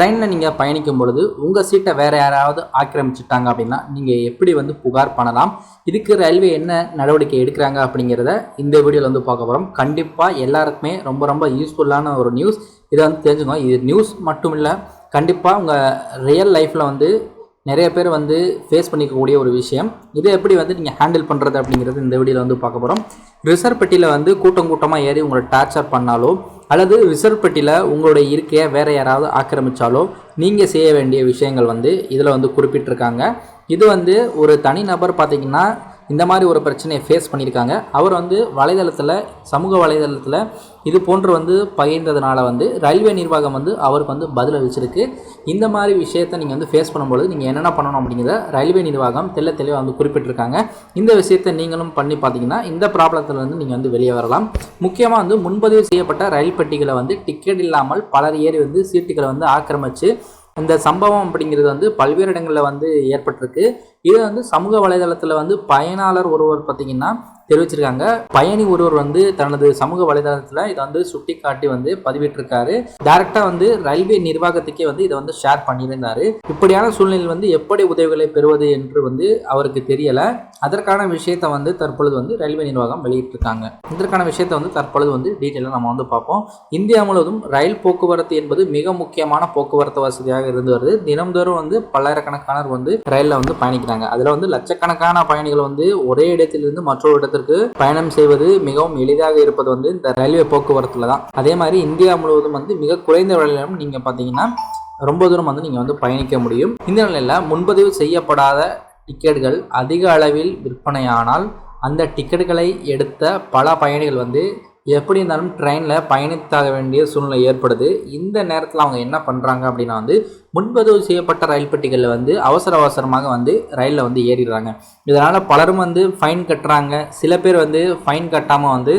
ட்ரெயினில் நீங்கள் பயணிக்கும் பொழுது உங்கள் சீட்டை வேறு யாராவது ஆக்கிரமிச்சிட்டாங்க அப்படின்னா நீங்கள் எப்படி வந்து புகார் பண்ணலாம்? இதுக்கு ரயில்வே என்ன நடவடிக்கை எடுக்கிறாங்க அப்படிங்கிறத இந்த வீடியோவில் வந்து பார்க்க போகிறோம் கண்டிப்பாக எல்லாருக்குமே ரொம்ப ரொம்ப யூஸ்ஃபுல்லான ஒரு நியூஸ் இதை வந்து தெரிஞ்சுக்கோங்க. இது நியூஸ் மட்டும் இல்லை கண்டிப்பாக உங்கள் ரியல் லைஃப்பில் வந்து நிறைய பேர் வந்து ஃபேஸ் பண்ணிக்கக்கூடிய ஒரு விஷயம். இதை எப்படி வந்து நீங்கள் ஹேண்டில் பண்ணுறது அப்படிங்கிறது இந்த வீடியோவில் வந்து பார்க்க போகிறோம் ரிசர்வ் பெட்டியில் வந்து கூட்டம் கூட்டமாக ஏறி உங்களை டார்ச்சர் பண்ணாலோ அல்லது ரிசர்வ் பெட்டியில் உங்களுடைய இருக்கையை வேறு யாராவது ஆக்கிரமித்தாலோ நீங்கள் செய்ய வேண்டிய விஷயங்கள் வந்து இதில் வந்து குறிப்பிட்டிருக்காங்க. இது வந்து ஒரு தனிநபர் பார்த்தீங்கன்னா இந்த மாதிரி ஒரு பிரச்சனையை ஃபேஸ் பண்ணியிருக்காங்க. அவர் வந்து வலைதளத்தில் சமூக வலைதளத்தில் இது போன்று வந்து பகிர்ந்ததுனால வந்து ரயில்வே நிர்வாகம் வந்து அவருக்கு வந்து பதில் அளிச்சிருக்கு. இந்த மாதிரி விஷயத்தை நீங்கள் வந்து ஃபேஸ் பண்ணும்பொழுது நீங்கள் என்னென்ன பண்ணணும் அப்படிங்கிறத ரயில்வே நிர்வாகம் தெல்ல தெளிவாக வந்து குறிப்பிட்டிருக்காங்க. இந்த விஷயத்தை நீங்களும் பண்ணி பார்த்தீங்கன்னா இந்த ப்ராப்ளத்தில் வந்து நீங்கள் வந்து வெளியே வரலாம். முக்கியமாக வந்து முன்பதிவு செய்யப்பட்ட ரயில் பெட்டிகளை வந்து டிக்கெட் இல்லாமல் பலர் ஏறி வந்து சீட்டுகளை வந்து ஆக்கிரமித்து இந்த சம்பவம் அப்படிங்கிறது வந்து பல்வேறு இடங்களில் வந்து ஏற்பட்டிருக்கு. இது வந்து சமூக வலைதளத்தில் வந்து பயனாளர் ஒருவர் பார்த்தீங்கன்னா தெரிவிச்சிருக்காங்க. பயணி ஒருவர் வந்து தனது சமூக வலைதளத்தில் இதை வந்து சுட்டி காட்டி வந்து பதிவிட்டிருக்காரு. டேரெக்டாக வந்து ரயில்வே நிர்வாகத்துக்கே வந்து இதை வந்து ஷேர் பண்ணியிருந்தாரு. இப்படியான சூழ்நிலையில் வந்து எப்படி உதவிகளை பெறுவது என்று வந்து அவருக்கு தெரியலை. அதற்கான விஷயத்தை வந்து தற்பொழுது வந்து ரயில்வே நிர்வாகம் வெளியிட்டிருக்காங்க. இதற்கான விஷயத்தை வந்து தற்பொழுது வந்து டீட்டெயிலாக நம்ம வந்து பார்ப்போம். இந்தியா முழுவதும் ரயில் போக்குவரத்து என்பது மிக முக்கியமான போக்குவரத்து வசதியாக இருந்து வருது. தினம்தோறும் வந்து பல்லாயிரக்கணக்கானவர் வந்து ரயிலில் வந்து பயணிக்கிறாங்க. அதில் வந்து லட்சக்கணக்கான பயணிகள் வந்து ஒரே இடத்திலிருந்து மற்றொரு இடத்திற்கு பயணம் செய்வது மிகவும் எளிதாக இருப்பது வந்து இந்த ரயில்வே போக்குவரத்துல தான். அதே மாதிரி இந்தியா முழுவதும் வந்து மிக குறைந்த விலையிலும் நீங்கள் பார்த்தீங்கன்னா ரொம்ப தூரம் வந்து நீங்கள் வந்து பயணிக்க முடியும். இந்த நிலையில் முன்பதிவு செய்யப்படாத டிக்கெட்டுகள் அதிக அளவில் விற்பனையானால் அந்த டிக்கெட்டுகளை எடுத்த பல பயணிகள் வந்து எப்படி இருந்தாலும் ட்ரெயினில் பயணித்தாக வேண்டிய சூழ்நிலை ஏற்படுது. இந்த நேரத்தில் அவங்க என்ன பண்ணுறாங்க அப்படின்னா வந்து முன்பதிவு செய்யப்பட்ட ரயில் பெட்டிகளில் வந்து அவசர அவசரமாக வந்து ரயிலில் வந்து ஏறிடுறாங்க. இதனால் பலரும் வந்து ஃபைன் கட்டுறாங்க. சில பேர் வந்து ஃபைன் கட்டாமல் வந்து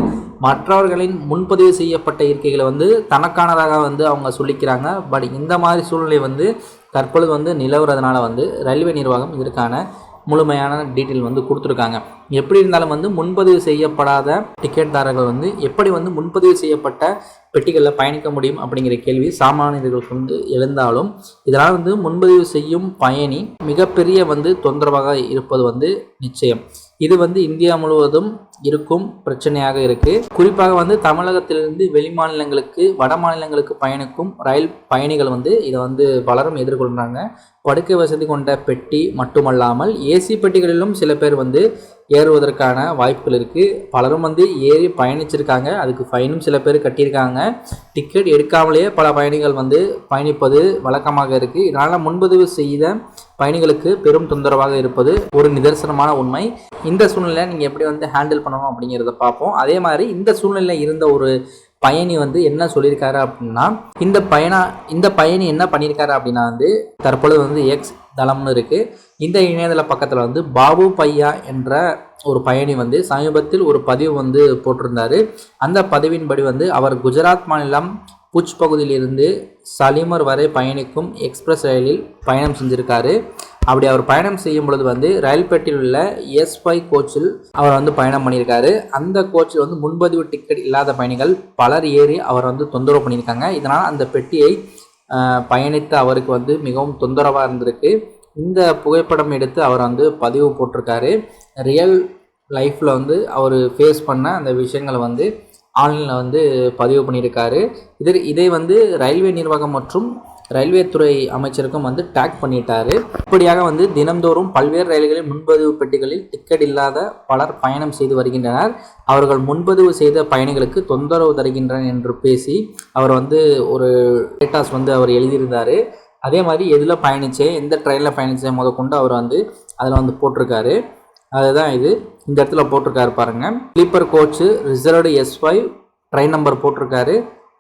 மற்றவர்களின் முன்பதிவு செய்யப்பட்ட இருக்கைகளை வந்து தனக்கானதாக வந்து அவங்க சொல்லிக்கிறாங்க. பட் இந்த மாதிரி சூழ்நிலை வந்து தற்பொழுது வந்து நிலவுறதுனால வந்து ரயில்வே நிர்வாகம் இதற்கான முழுமையான டீட்டெயில் வந்து கொடுத்துருக்காங்க. எப்படி இருந்தாலும் வந்து முன்பதிவு செய்யப்படாத டிக்கெட்தாரர்கள் வந்து எப்படி வந்து முன்பதிவு செய்யப்பட்ட பெட்டிகளில் பயணிக்க முடியும் அப்படிங்கிற கேள்வி சாமானியர்களுக்கு வந்து எழுந்தாலும் இதனால் வந்து முன்பதிவு செய்யும் பயணி மிகப்பெரிய வந்து தொந்தரவாக இருப்பது வந்து நிச்சயம். இது வந்து இந்தியா முழுவதும் இருக்கும் பிரச்சனையாக இருக்குது குறிப்பாக வந்து தமிழகத்திலிருந்து வெளி மாநிலங்களுக்கு வட மாநிலங்களுக்கு பயணிக்கும் ரயில் பயணிகள் வந்து இதை வந்து பலரும் எதிர்கொள்கிறாங்க. படுக்கை வசதி கொண்ட பெட்டி மட்டுமல்லாமல் ஏசி பெட்டிகளிலும் சில பேர் வந்து ஏறுவதற்கான வாய்ப்புகள் இருக்குது பலரும் வந்து ஏறி பயணிச்சிருக்காங்க. அதுக்கு ஃபைனும் சில பேர் கட்டியிருக்காங்க. டிக்கெட் எடுக்காமலேயே பல பயணிகள் வந்து பயணிப்பது வழக்கமாக இருக்குது இதனால் முன்பதிவு செய்த பயணிகளுக்கு பெரும் தொந்தரவாக இருப்பது ஒரு நிதர்சனமான உண்மை. இந்த சூழ்நிலை நீங்கள் எப்படி வந்து ஹேண்டில் பண்ண பண்ணணும் அப்படிங்கிறத பார்ப்போம். அதே மாதிரி இந்த சூழ்நிலையில் இருந்த ஒரு பயணி வந்து என்ன சொல்லியிருக்காரு அப்படின்னா இந்த பயணா இந்த பயணி என்ன பண்ணியிருக்காரு அப்படின்னா வந்து தற்பொழுது வந்து எக்ஸ் தளம்னு இருக்குது இந்த இணையதள பக்கத்தில் வந்து பாபு பையா என்ற ஒரு பயணி வந்து சமீபத்தில் ஒரு பதிவு வந்து போட்டிருந்தார். அந்த பதிவின்படி வந்து அவர் குஜராத் மாநிலம் புச் பகுதியிலிருந்து சலிமர் வரை பயணிக்கும் எக்ஸ்பிரஸ் ரயிலில் பயணம் செஞ்சுருக்காரு. அப்படி அவர் பயணம் செய்யும் பொழுது வந்து ரயில்பேட்டில் உள்ள எஸ் ஃபைவ் கோச்சில் அவர் வந்து பயணம் பண்ணியிருக்காரு. அந்த கோச்சில் வந்து முன்பதிவு டிக்கெட் இல்லாத பயணிகள் பலர் ஏறி அவர் வந்து தொந்தரவு பண்ணியிருக்காங்க. இதனால் அந்த பெட்டியை பயணித்த அவருக்கு வந்து மிகவும் தொந்தரவாக இருந்திருக்கு. இந்த புகைப்படம் எடுத்து அவர் வந்து பதிவு போட்டிருக்காரு. ரியல் லைஃப்பில் வந்து அவர் ஃபேஸ் பண்ண அந்த விஷயங்களை வந்து ஆன்லைனில் வந்து பதிவு பண்ணியிருக்காரு. இதில் இதை வந்து ரயில்வே நிர்வாகம் மற்றும் ரயில்வே துறை அமைச்சருக்கும் வந்து டேக் பண்ணிட்டாரு. இப்படியாக வந்து தினம்தோறும் பல்வேறு ரயில்களில் முன்பதிவு பெட்டிகளில் டிக்கெட் இல்லாத பலர் பயணம் செய்து வருகின்றனர். அவர்கள் முன்பதிவு செய்த பயணிகளுக்கு தொந்தரவு தருகின்றனர் என்று பேசி அவர் வந்து ஒரு டேட்டாஸ் வந்து அவர் எழுதியிருந்தார். அதே மாதிரி எதில் பயணித்தேன் எந்த ட்ரெயினில் பயணித்தேன் முதற்கொண்டு அவர் வந்து அதில் வந்து போட்டிருக்காரு. அதுதான் இது. இந்த இடத்துல போட்டிருக்காரு பாருங்கள் sleeper coach reserved S five train number போட்டிருக்காரு.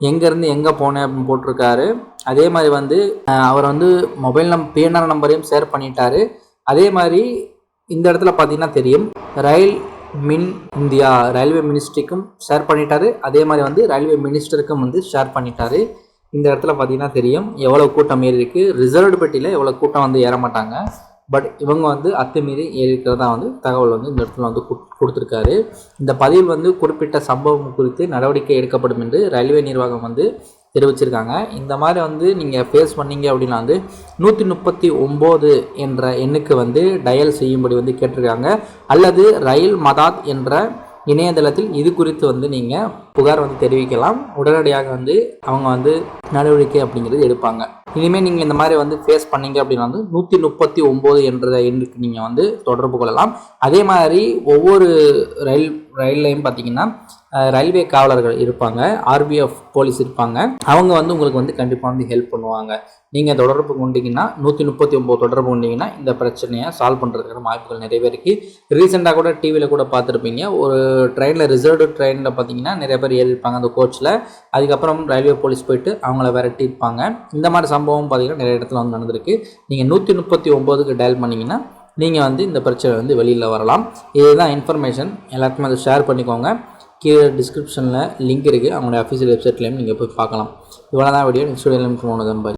எங்கேருந்து எங்கே போனேன் அப்படின்னு போட்டிருக்காரு. அதே மாதிரி வந்து அவர் வந்து மொபைல் நம் பிஎன்ஆர் நம்பரையும் ஷேர் பண்ணிட்டாரு. அதே மாதிரி இந்த இடத்துல பார்த்தீங்கன்னா தெரியும் ரயில் மின் இந்தியா ரயில்வே மினிஸ்ட்ரிக்கும் ஷேர் பண்ணிட்டாரு. அதே மாதிரி வந்து ரயில்வே மினிஸ்டருக்கும் வந்து ஷேர் பண்ணிட்டாரு. இந்த இடத்துல பார்த்தீங்கன்னா தெரியும் எவ்வளோ கூட்டம் ஏறி இருக்குது ரிசர்வ்டு பெட்டியில் எவ்வளோ கூட்டம் வந்து ஏற மாட்டாங்க. பட் இவங்க வந்து அத்துமீறி ஏறி இருக்கிறதா வந்து தகவல் வந்து இந்த இடத்துல வந்து கொடுத்துருக்காரு. இந்த பதிவில் வந்து குறிப்பிட்ட சம்பவம் குறித்து நடவடிக்கை எடுக்கப்படும் என்று ரயில்வே நிர்வாகம் வந்து தெரிவிச்சிருக்காங்க. இந்த மாதிரி வந்து நீங்கள் ஃபேஸ் பண்ணீங்க அப்படின்னா வந்து நூற்றி முப்பத்தி ஒம்பது என்ற எண்ணுக்கு வந்து டயல் செய்யும்படி வந்து கேட்டிருக்காங்க. அல்லது ரயில் மதாத் என்ற இணையதளத்தில் இது குறித்து வந்து நீங்கள் புகார் வந்து தெரிவிக்கலாம். உடனடியாக வந்து அவங்க வந்து நடவடிக்கை அப்படிங்கிறது எடுப்பாங்க. இனிமேல் நீங்கள் இந்த மாதிரி வந்து ஃபேஸ் பண்ணீங்க அப்படின்னா வந்து நூற்றி முப்பத்தி ஒம்பது என்ற எண்ணுக்கு நீங்கள் வந்து தொடர்பு கொள்ளலாம். அதே மாதிரி ஒவ்வொரு ரயில் ரயில்லையும் பார்த்தீங்கன்னா ரயில்வே காவலர்கள் இருப்பாங்க ஆர்பிஎஃப் போலீஸ் இருப்பாங்க. அவங்க வந்து உங்களுக்கு வந்து கண்டிப்பாக வந்து ஹெல்ப் பண்ணுவாங்க. நீங்கள் தொடர்பு கொண்டீங்கன்னா நூற்றி முப்பத்தி ஒம்பது தொடர்பு கொண்டீங்கன்னா இந்த பிரச்சனையை சால்வ் பண்ணுறதுக்கான வாய்ப்புகள் நிறையவே இருக்குது ரீசெண்டாக கூட டிவியில் கூட பார்த்துருப்பீங்க. ஒரு ட்ரெயினில் ரிசர்வ்டு ட்ரெயினில் பார்த்தீங்கன்னா நிறைய பேர் ஏறியிருப்பாங்க அந்த கோச்சில் அதுக்கப்புறம் ரயில்வே போலீஸ் போயிட்டு அவங்கள விரட்டியிருப்பாங்க. இந்த மாதிரி சம்பவம் பார்த்தீங்கன்னா நிறைய இடத்துல வந்து நடந்திருக்கு. நீங்கள் நூற்றி முப்பத்தி ஒம்போதுக்கு டயல் பண்ணிங்கன்னா நீங்கள் வந்து இந்த பிரச்சனை வந்து வெளியில் வரலாம். இதுதான் இன்ஃபர்மேஷன் எல்லாருக்குமே அதை ஷேர் பண்ணிக்கோங்க. கீழே டிஸ்கிரிப்ஷனில் லிங்க் இருக்குது அவங்களுடைய அஃபீஷியல் வெப்சைட்லேயும் நீங்கள் போய் பார்க்கலாம். இவ்வளோ தான் வீடியோ நெக்ஸ்ட் வீடியோவில் போனது பாய்